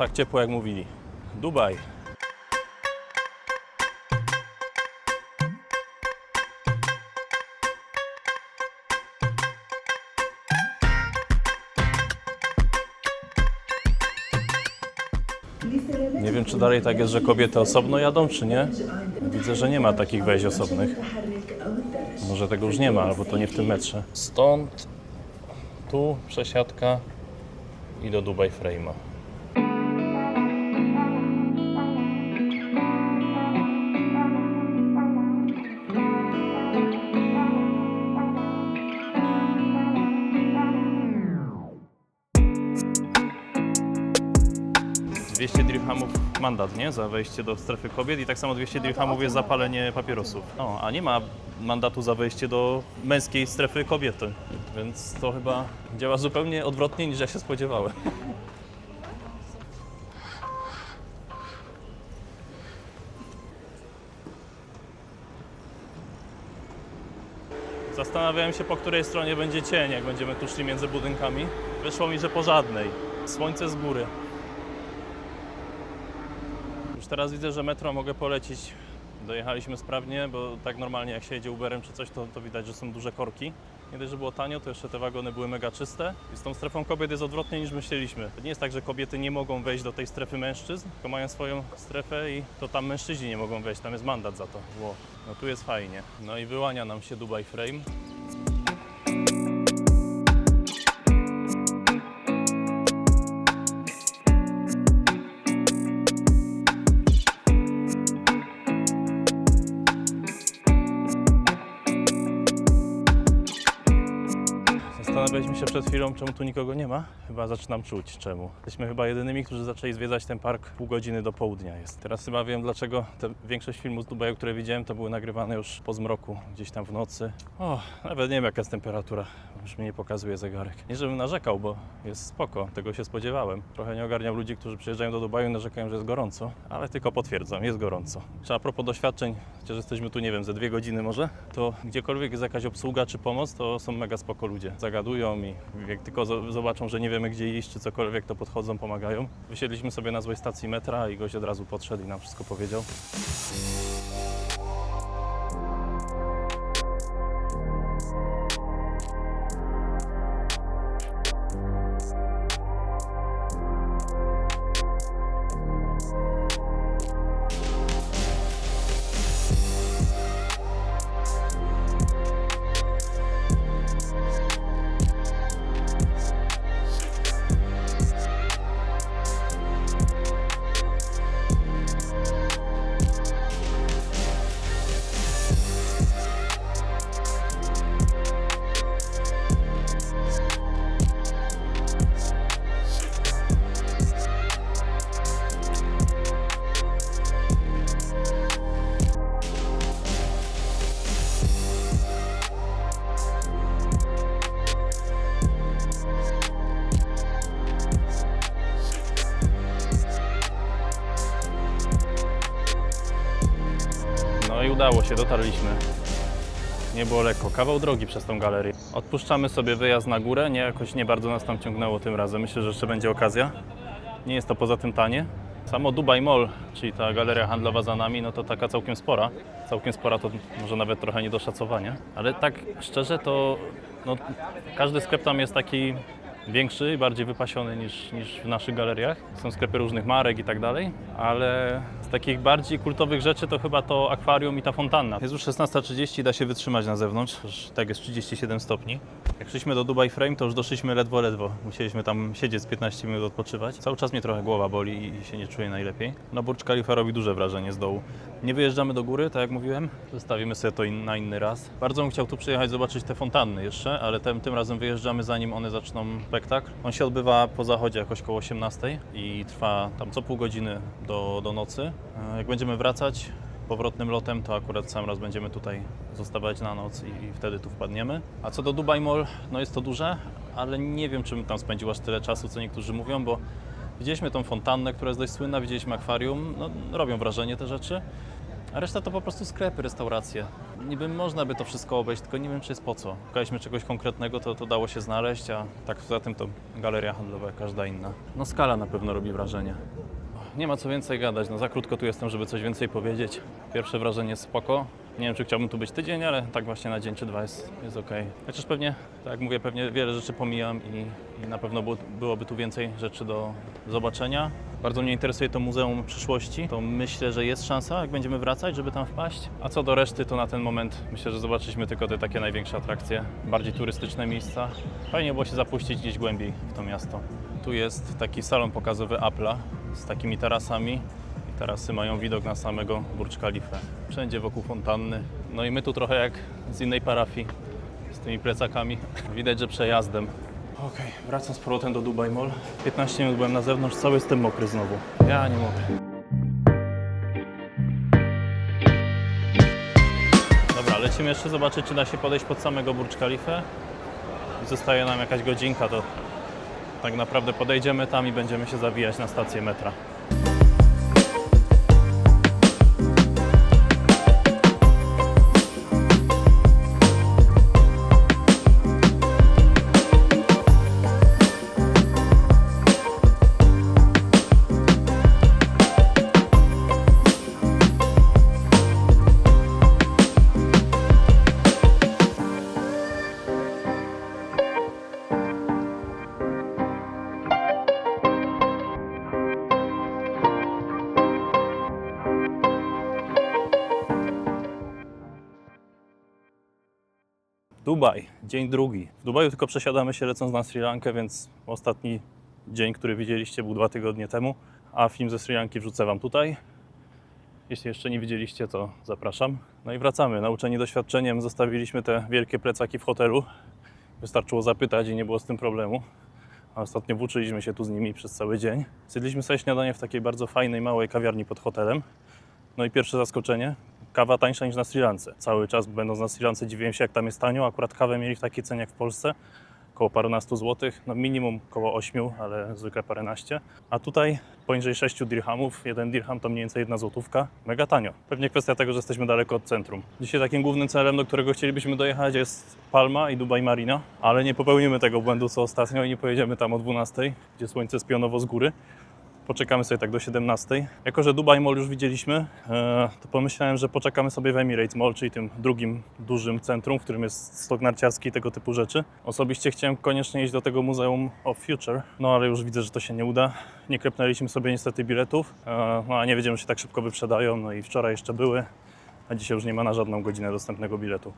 Tak ciepło, jak mówili. Dubaj. Nie wiem, czy dalej tak jest, że kobiety osobno jadą, czy nie. Widzę, że nie ma takich wejść osobnych. Może tego już nie ma, albo to nie w tym metrze. Stąd tu przesiadka i do Dubai Frame'a. Mandat, nie? Za wejście do strefy kobiet i tak samo 200 dirhamów jest za palenie papierosów. No, a nie ma mandatu za wejście do męskiej strefy kobiety. Więc to chyba działa zupełnie odwrotnie niż ja się spodziewałem. Zastanawiałem się, po której stronie będzie cień, jak będziemy tu szli między budynkami. Wyszło mi, że po żadnej. Słońce z góry. Teraz widzę, że metro mogę polecić. Dojechaliśmy sprawnie, bo tak normalnie jak się jedzie Uberem czy coś, to, to widać, że są duże korki. Nie dość, że było tanio, to jeszcze te wagony były mega czyste. I z tą strefą kobiet jest odwrotnie niż myśleliśmy. To nie jest tak, że kobiety nie mogą wejść do tej strefy mężczyzn, tylko mają swoją strefę i to tam mężczyźni nie mogą wejść, tam jest mandat za to. Ło. No tu jest fajnie. No i wyłania nam się Dubai Frame. Zastanawialiśmy się przed chwilą, czemu tu nikogo nie ma. Chyba zaczynam czuć czemu. Jesteśmy chyba jedynymi, którzy zaczęli zwiedzać ten park pół godziny do południa jest. Teraz chyba wiem dlaczego większość filmów z Dubaju, które widziałem, to były nagrywane już po zmroku, gdzieś tam w nocy. O, nawet nie wiem jaka jest temperatura. Już mi nie pokazuje zegarek. Nie żebym narzekał, bo jest spoko, tego się spodziewałem. Trochę nie ogarniam ludzi, którzy przyjeżdżają do Dubaju i narzekają, że jest gorąco, ale tylko potwierdzam, jest gorąco. Czy a propos doświadczeń, chociaż jesteśmy tu, nie wiem, ze dwie godziny może, to gdziekolwiek jest jakaś obsługa czy pomoc, to są mega spoko ludzie. Zagadują i jak tylko zo- zobaczą, że nie wiemy gdzie iść czy cokolwiek, to podchodzą, pomagają. Wysiedliśmy sobie na złej stacji metra i gość od razu podszedł i nam wszystko powiedział. No i udało się, dotarliśmy. Nie było lekko. Kawał drogi przez tą galerię. Odpuszczamy sobie wyjazd na górę. Nie, jakoś nie bardzo nas tam ciągnęło tym razem. Myślę, że jeszcze będzie okazja. Nie jest to poza tym tanie. Samo Dubai Mall, czyli ta galeria handlowa za nami, no to taka całkiem spora. Całkiem spora to może nawet trochę nie do szacowania. Ale tak szczerze to no, każdy sklep tam jest taki większy i bardziej wypasiony niż, niż w naszych galeriach. Są sklepy różnych marek i tak dalej, ale z takich bardziej kultowych rzeczy to chyba to akwarium i ta fontanna. Jest już 16.30, da się wytrzymać na zewnątrz, tak jest 37 stopni. Jak szliśmy do Dubai Frame, to już doszliśmy ledwo, ledwo. Musieliśmy tam siedzieć z 15 minut odpoczywać. Cały czas mnie trochę głowa boli i się nie czuję najlepiej. No Burcz Khalifa robi duże wrażenie z dołu. Nie wyjeżdżamy do góry, tak jak mówiłem. Zostawimy sobie to in, na inny raz. Bardzo bym chciał tu przyjechać, zobaczyć te fontanny jeszcze, ale tym, tym razem wyjeżdżamy zanim one zaczną spektakl. On się odbywa po zachodzie jakoś koło 18 i trwa tam co pół godziny do, do nocy. E, Jak będziemy wracać powrotnym lotem, to akurat sam raz będziemy tutaj zostawać na noc i, i wtedy tu wpadniemy. A co do Dubai Mall, no jest to duże, ale nie wiem, czy bym tam spędził aż tyle czasu, co niektórzy mówią, bo Widzieliśmy tą fontannę, która jest dość słynna, widzieliśmy akwarium, no, robią wrażenie te rzeczy, A reszta to po prostu sklepy, restauracje. Niby można by to wszystko obejść, tylko nie wiem, czy jest po co. Szukaliśmy czegoś konkretnego, to, to dało się znaleźć, a tak poza tym to galeria handlowa jak każda inna. No skala na pewno robi wrażenie. Nie ma co więcej gadać, no za krótko tu jestem, żeby coś więcej powiedzieć. Pierwsze wrażenie spoko. Nie wiem, czy chciałbym tu być tydzień, ale tak właśnie na dzień czy dwa jest, jest ok. Chociaż pewnie, tak jak mówię, pewnie wiele rzeczy pomijam i, i na pewno było, byłoby tu więcej rzeczy do zobaczenia. Bardzo mnie interesuje to Muzeum Przyszłości. To myślę, że jest szansa, jak będziemy wracać, żeby tam wpaść. A co do reszty, to na ten moment myślę, że zobaczyliśmy tylko te takie największe atrakcje, bardziej turystyczne miejsca. Fajnie było się zapuścić gdzieś głębiej w to miasto. Tu jest taki salon pokazowy Apple'a z takimi tarasami. Tarasy mają widok na samego Burcz Khalifę. Wszędzie wokół fontanny. No i my tu trochę jak z innej parafii, z tymi plecakami. Widać, że przejazdem. Okej, wracam z powrotem do Dubai Mall. 15 minut byłem na zewnątrz, cały jestem mokry znowu. Ja nie mogę. Dobra, lecimy jeszcze zobaczyć, czy da się podejść pod samego Burcz Khalifę. I Zostaje nam jakaś godzinka, to tak naprawdę podejdziemy tam i będziemy się zawijać na stację metra. Dubaj, dzień drugi. W Dubaju tylko przesiadamy się lecąc na Sri Lankę, więc ostatni dzień, który widzieliście, był dwa tygodnie temu, a film ze Sri Lanki wrzucę Wam tutaj. Jeśli jeszcze nie widzieliście, to zapraszam. No i wracamy. Nauczeni doświadczeniem zostawiliśmy te wielkie plecaki w hotelu. Wystarczyło zapytać i nie było z tym problemu. A ostatnio włóczyliśmy się tu z nimi przez cały dzień. Zjedliśmy sobie śniadanie w takiej bardzo fajnej, małej kawiarni pod hotelem. No i pierwsze zaskoczenie, kawa tańsza niż na Sri Lance. Cały czas będąc na Sri Lance dziwiłem się jak tam jest tanio, akurat kawę mieli w takiej cenie jak w Polsce, około parunastu złotych, no minimum około 8, ale zwykle paręnaście. A tutaj poniżej 6 dirhamów, jeden dirham to mniej więcej jedna złotówka, mega tanio. Pewnie kwestia tego, że jesteśmy daleko od centrum. Dzisiaj takim głównym celem, do którego chcielibyśmy dojechać jest Palma i Dubai Marina, ale nie popełnimy tego błędu co ostatnio i nie pojedziemy tam o 12, gdzie słońce spionowo z góry. Poczekamy sobie tak do 17. Jako, że Dubai Mall już widzieliśmy, e, to pomyślałem, że poczekamy sobie w Emirates Mall, czyli tym drugim dużym centrum, w którym jest stok narciarski i tego typu rzeczy. Osobiście chciałem koniecznie iść do tego Muzeum of Future, no ale już widzę, że to się nie uda. Nie klepnęliśmy sobie niestety biletów, e, no a nie wiedziałem, że się tak szybko wyprzedają, no i wczoraj jeszcze były, a dzisiaj już nie ma na żadną godzinę dostępnego biletu.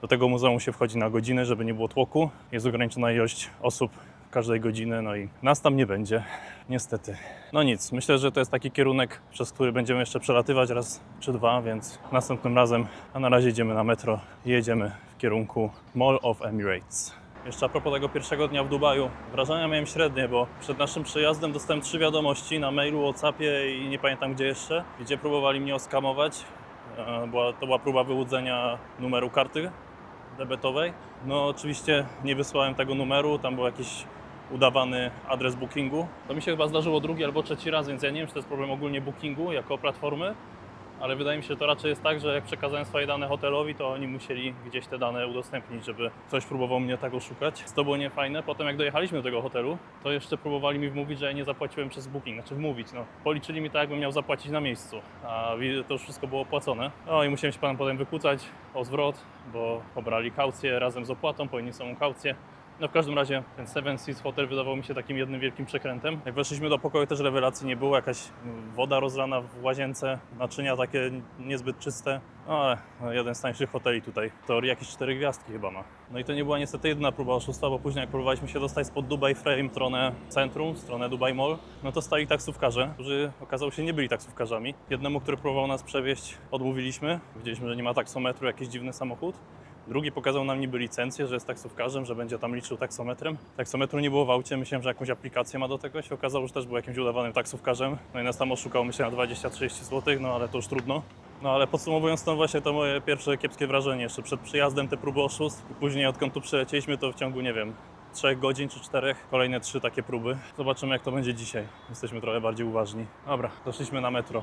Do tego muzeum się wchodzi na godzinę, żeby nie było tłoku. Jest ograniczona ilość osób każdej godziny, no i nas tam nie będzie, niestety. No nic, myślę, że to jest taki kierunek, przez który będziemy jeszcze przelatywać raz czy dwa, więc następnym razem, a na razie idziemy na metro i jedziemy w kierunku Mall of Emirates. Jeszcze a propos tego pierwszego dnia w Dubaju, wrażenia miałem średnie, bo przed naszym przyjazdem dostałem trzy wiadomości na mailu, Whatsappie i nie pamiętam gdzie jeszcze, gdzie próbowali mnie oskamować. E, Była, to była próba wyłudzenia numeru karty debetowej. No oczywiście nie wysłałem tego numeru, tam był jakiś udawany adres bookingu. To mi się chyba zdarzyło drugi albo trzeci raz, więc ja nie wiem, czy to jest problem ogólnie bookingu jako platformy, ale wydaje mi się, że to raczej jest tak, że jak przekazałem swoje dane hotelowi, to oni musieli gdzieś te dane udostępnić, żeby ktoś próbował mnie tak oszukać. To było niefajne. Potem jak dojechaliśmy do tego hotelu, to jeszcze próbowali mi wmówić, że ja nie zapłaciłem przez booking. Znaczy wmówić, no. Policzyli mi tak, jakbym miał zapłacić na miejscu, a to już wszystko było opłacone. No i musiałem się panem potem wykłócać o zwrot, bo pobrali kaucję razem z opłatą, powinni samą kaucję. No w każdym razie ten Seven Seas Hotel wydawał mi się takim jednym wielkim przekrętem. Jak weszliśmy do pokoju też rewelacji nie było, jakaś woda rozlana w łazience, naczynia takie niezbyt czyste. No ale jeden z tańszych hoteli tutaj, teorii jakieś cztery gwiazdki chyba ma. No i to nie była niestety jedyna próba oszustwa, bo później jak próbowaliśmy się dostać spod Dubai Frame stronę centrum, stronę Dubai Mall, no to stali taksówkarze, którzy okazało się nie byli taksówkarzami. Jednemu, który próbował nas przewieźć, odmówiliśmy. Widzieliśmy, że nie ma taksometru, jakiś dziwny samochód. Drugi pokazał nam niby licencję, że jest taksówkarzem, że będzie tam liczył taksometrem. Taksometru nie było w aucie, myślałem, że jakąś aplikację ma do tego. Się okazało, że też był jakimś udawanym taksówkarzem. No i nas tam oszukał, myślę, na 20-30 zł, no ale to już trudno. No ale podsumowując, to właśnie to moje pierwsze kiepskie wrażenie. Jeszcze przed przyjazdem te próby oszustw. Później odkąd tu przylecieliśmy, to w ciągu, nie wiem, trzech godzin czy czterech, kolejne trzy takie próby. Zobaczymy jak to będzie dzisiaj. Jesteśmy trochę bardziej uważni. Dobra, doszliśmy na metro.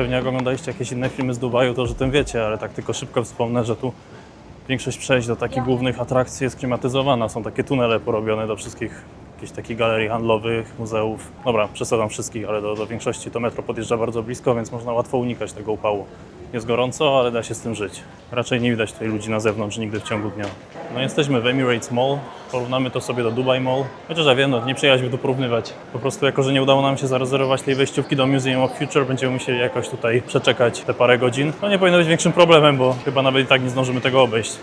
Pewnie jak oglądaliście jakieś inne filmy z Dubaju, to że tym wiecie, ale tak tylko szybko wspomnę, że tu większość przejść do takich głównych atrakcji jest klimatyzowana. Są takie tunele porobione do wszystkich jakichś takich galerii handlowych, muzeów. Dobra, przesadzam wszystkich, ale do, do większości to metro podjeżdża bardzo blisko, więc można łatwo unikać tego upału. Jest gorąco, ale da się z tym żyć. Raczej nie widać tutaj ludzi na zewnątrz nigdy w ciągu dnia. No jesteśmy w Emirates Mall, porównamy to sobie do Dubai Mall. Chociaż ja wiem, no, nie przyjechaliśmy tu porównywać. Po prostu jako, że nie udało nam się zarezerwować tej wejściówki do Museum of Future, będziemy musieli jakoś tutaj przeczekać te parę godzin. No nie powinno być większym problemem, bo chyba nawet i tak nie zdążymy tego obejść.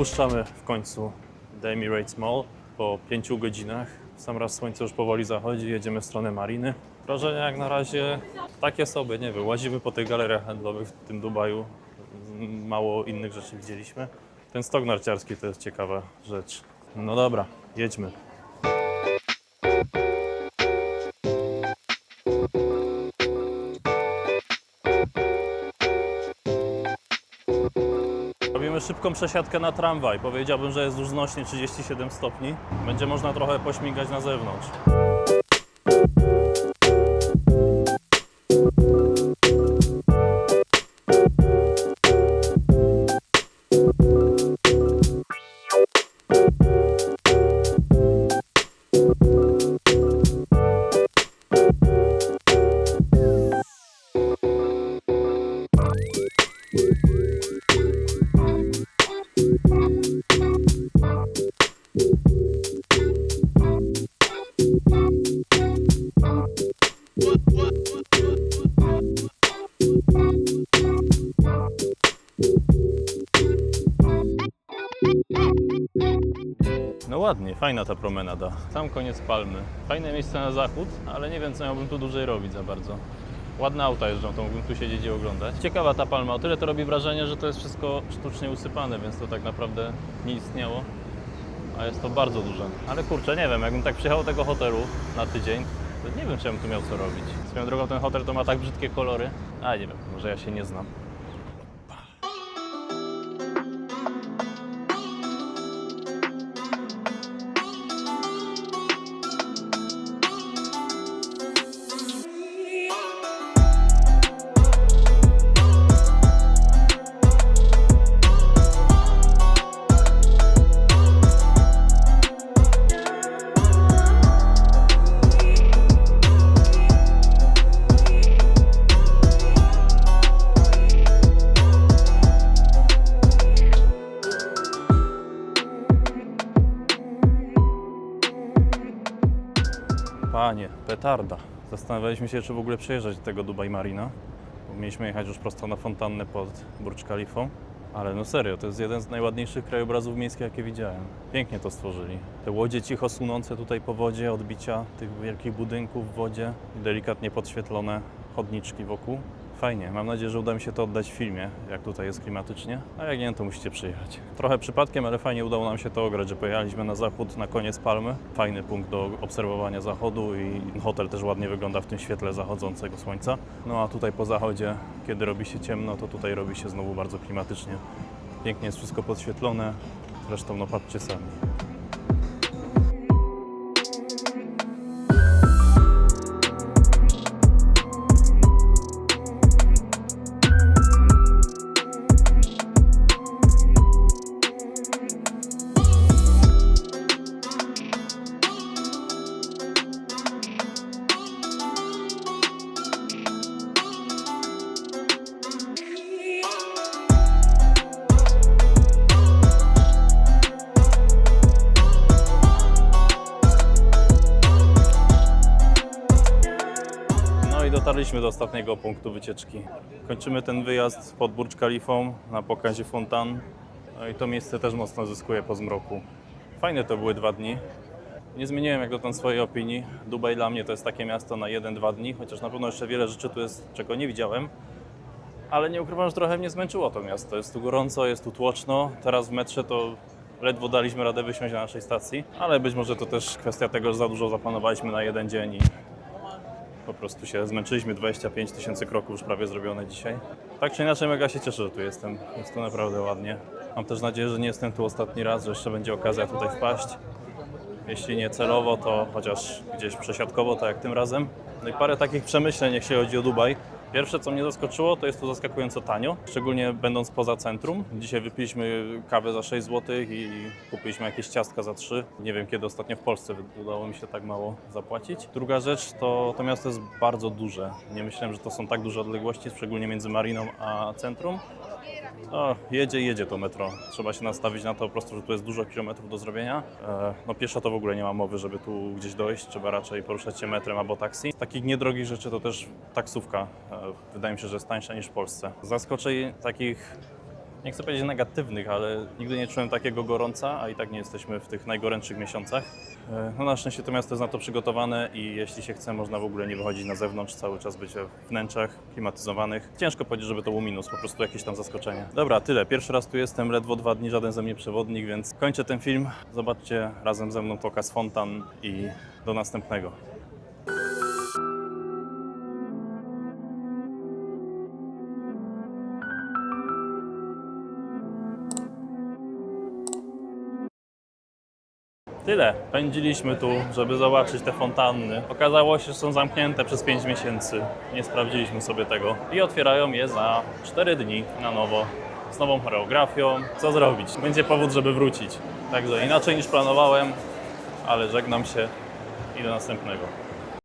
Opuszczamy w końcu The Emirates Mall po pięciu godzinach. Sam raz słońce już powoli zachodzi, jedziemy w stronę mariny. Wrażenia jak na razie takie sobie, nie wiem, łazimy po tych galeriach handlowych w tym Dubaju. Mało innych rzeczy widzieliśmy. Ten stok narciarski to jest ciekawa rzecz. No dobra, jedźmy. Szybką przesiadkę na tramwaj. Powiedziałbym, że jest już znośnie 37 stopni. Będzie można trochę pośmigać na zewnątrz. Fajna ta promenada. Sam koniec Palmy. Fajne miejsce na zachód, ale nie wiem, co miałbym tu dłużej robić za bardzo. Ładne auta jeżdżą, to mógłbym tu siedzieć i oglądać. Ciekawa ta palma, o tyle to robi wrażenie, że to jest wszystko sztucznie usypane, więc to tak naprawdę nie istniało. A jest to bardzo duże. Ale kurczę, nie wiem, jakbym tak przyjechał do tego hotelu na tydzień, to nie wiem, czy bym tu miał co robić. Swoją drogą ten hotel to ma tak brzydkie kolory. A nie wiem, może ja się nie znam. Petarda. Zastanawialiśmy się, czy w ogóle przejeżdżać do tego Dubai Marina. Mieliśmy jechać już prosto na fontannę pod Burj Khalifą. Ale no serio, to jest jeden z najładniejszych krajobrazów miejskich, jakie widziałem. Pięknie to stworzyli. Te łodzie cicho sunące tutaj po wodzie, odbicia tych wielkich budynków w wodzie, delikatnie podświetlone chodniczki wokół. Fajnie, mam nadzieję, że uda mi się to oddać w filmie, jak tutaj jest klimatycznie. A jak nie, to musicie przyjechać. Trochę przypadkiem, ale fajnie udało nam się to ograć, że pojechaliśmy na zachód na koniec Palmy. Fajny punkt do obserwowania zachodu i hotel też ładnie wygląda w tym świetle zachodzącego słońca. No a tutaj po zachodzie, kiedy robi się ciemno, to tutaj robi się znowu bardzo klimatycznie. Pięknie jest wszystko podświetlone. Zresztą no patrzcie sami. Ostatniego punktu wycieczki. Kończymy ten wyjazd pod Burj Khalifą na pokazie fontan. No i to miejsce też mocno zyskuje po zmroku. Fajne to były dwa dni. Nie zmieniłem jak dotąd swojej opinii. Dubaj dla mnie to jest takie miasto na 1-2 dni, chociaż na pewno jeszcze wiele rzeczy tu jest, czego nie widziałem. Ale nie ukrywam, że trochę mnie zmęczyło to miasto. Jest tu gorąco, jest tu tłoczno. Teraz w metrze to ledwo daliśmy radę wysiąść na naszej stacji, ale być może to też kwestia tego, że za dużo zaplanowaliśmy na jeden dzień i po prostu się zmęczyliśmy. 25 tysięcy kroków już prawie zrobione dzisiaj. Tak czy inaczej mega się cieszę, że tu jestem. Jest tu naprawdę ładnie. Mam też nadzieję, że nie jestem tu ostatni raz, że jeszcze będzie okazja tutaj wpaść. Jeśli nie celowo, to chociaż gdzieś przesiadkowo, tak jak tym razem. No i parę takich przemyśleń, jeśli chodzi o Dubaj. Pierwsze, co mnie zaskoczyło, to jest tu zaskakująco tanio, szczególnie będąc poza centrum. Dzisiaj wypiliśmy kawę za 6 zł i kupiliśmy jakieś ciastka za 3. Nie wiem, kiedy ostatnio w Polsce udało mi się tak mało zapłacić. Druga rzecz, to to miasto jest bardzo duże. Nie myślałem, że to są tak duże odległości, szczególnie między Mariną a centrum. O, jedzie jedzie to metro. Trzeba się nastawić na to po prostu, że tu jest dużo kilometrów do zrobienia. E, no pieszo to w ogóle nie ma mowy, żeby tu gdzieś dojść. Trzeba raczej poruszać się metrem albo taksi. Z takich niedrogich rzeczy to też taksówka. E, wydaje mi się, że jest tańsza niż w Polsce. Zaskoczeń takich nie chcę powiedzieć negatywnych, ale nigdy nie czułem takiego gorąca, a i tak nie jesteśmy w tych najgorętszych miesiącach. E, No na szczęście to miasto jest na to przygotowane i jeśli się chce, można w ogóle nie wychodzić na zewnątrz, cały czas być we wnętrzach klimatyzowanych. Ciężko powiedzieć, żeby to był minus, po prostu jakieś tam zaskoczenie. Dobra, tyle. Pierwszy raz tu jestem, ledwo dwa dni, żaden ze mnie przewodnik, więc kończę ten film. Zobaczcie razem ze mną pokaz fontan i do następnego. Tyle. Pędziliśmy tu, żeby zobaczyć te fontanny. Okazało się, że są zamknięte przez 5 miesięcy. Nie sprawdziliśmy sobie tego. I otwierają je za 4 dni na nowo. Z nową choreografią. Co zrobić? Będzie powód, żeby wrócić. Także inaczej niż planowałem, ale żegnam się i do następnego.